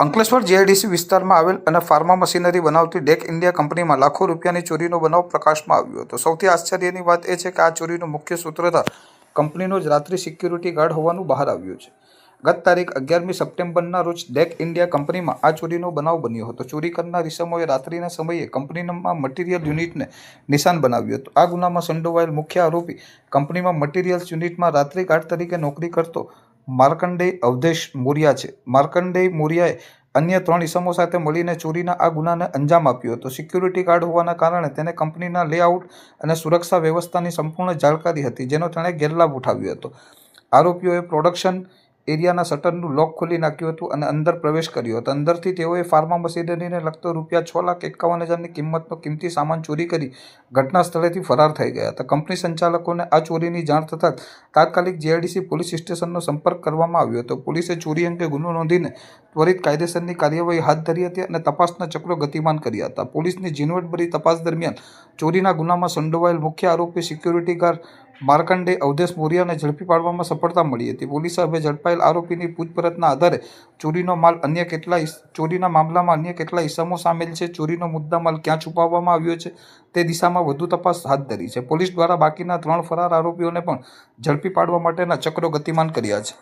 Ankleshwar GIDC વિસ્તારમાં આવેલ અને ફાર્મા મશીનરી બનાવતી ડેક ઇન્ડિયા કંપનીમાં લાખો રૂપિયાની ચોરીનો બનાવ પ્રકાશમાં આવ્યો હતો. સૌથી આશ્ચર્યની વાત એ છે કે આ ચોરીનો મુખ્ય સૂત્રધાર કંપનીનો જ રાત્રિ સિક્યુરિટી ગાર્ડ હોવાનું બહાર આવ્યું છે. ગત તારીખ અગિયારમી સપ્ટેમ્બરના રોજ ડેક ઇન્ડિયા કંપનીમાં આ ચોરીનો બનાવ બન્યો હતો. ચોરી કરનાર ઇસમોએ રાત્રિના સમયે કંપનીમાં મટીરિયલ યુનિટને નિશાન બનાવ્યું હતું. આ ગુનામાં સંડોવાયેલ મુખ્ય આરોપી કંપનીમાં મટીરિયલ્સ યુનિટમાં રાત્રિ ગાર્ડ તરીકે નોકરી કરતો માર્કંડેય અવધેશ મોરિયા છે. માર્કંડેય મોરિયાએ અન્ય ત્રણ ઇસમો સાથે મળીને ચોરીના આ ગુનાને અંજામ આપ્યો હતો. સિક્યુરિટી ગાર્ડ હોવાના કારણે તેને કંપનીના લેઆઉટ અને સુરક્ષા વ્યવસ્થાની સંપૂર્ણ જાણકારી હતી, જેનો તેણે ગેરલાભ ઉઠાવ્યો હતો. આરોપીઓએ પ્રોડક્શન એરિયાના શટરનું લોક ખોલી નાખ્યું હતું અને અંદર પ્રવેશ કર્યો હતો. અંદરથી તેઓએ ફાર્મા મશીનરીને લગતો રૂપિયા છ લાખ એકાવન હજારની કિંમતનો કિંમતી સામાન ચોરી કરી ઘટના સ્થળેથી ફરાર થઈ ગયા હતા. કંપની સંચાલકોને આ ચોરીની જાણ થતાં તાત્કાલિક જીઆઈડીસી પોલીસ સ્ટેશનનો સંપર્ક કરવામાં આવ્યો હતો. પોલીસે ચોરી અંગે ગુનો નોંધીને ત્વરિત કાયદેસરની કાર્યવાહી હાથ ધરી હતી અને તપાસના ચક્રો ગતિમાન કર્યા હતા. પોલીસની ઝીણવટભરી તપાસ દરમિયાન ચોરીના ગુનામાં સંડોવાયેલ મુખ્ય આરોપી સિક્યુરિટી ગાર્ડ માર્કંડે અવધેશ મોરિયાને ઝડપી પાડવામાં સફળતા મળી હતી. પોલીસે હવે ઝડપાયેલ આરોપીની પૂછપરછના આધારે ચોરીનો માલ અન્ય કેટલા ચોરીના મામલામાં અન્ય કેટલા ઇસમો સામેલ છે. ચોરીનો મુદ્દા માલ ક્યાં છુપાવવામાં આવ્યો છે તે દિશામાં વધુ તપાસ હાથ ધરી છે. પોલીસ દ્વારા બાકીના ત્રણ ફરાર આરોપીઓને પણ ઝડપી પાડવા માટેના ચક્રો ગતિમાન કર્યા છે.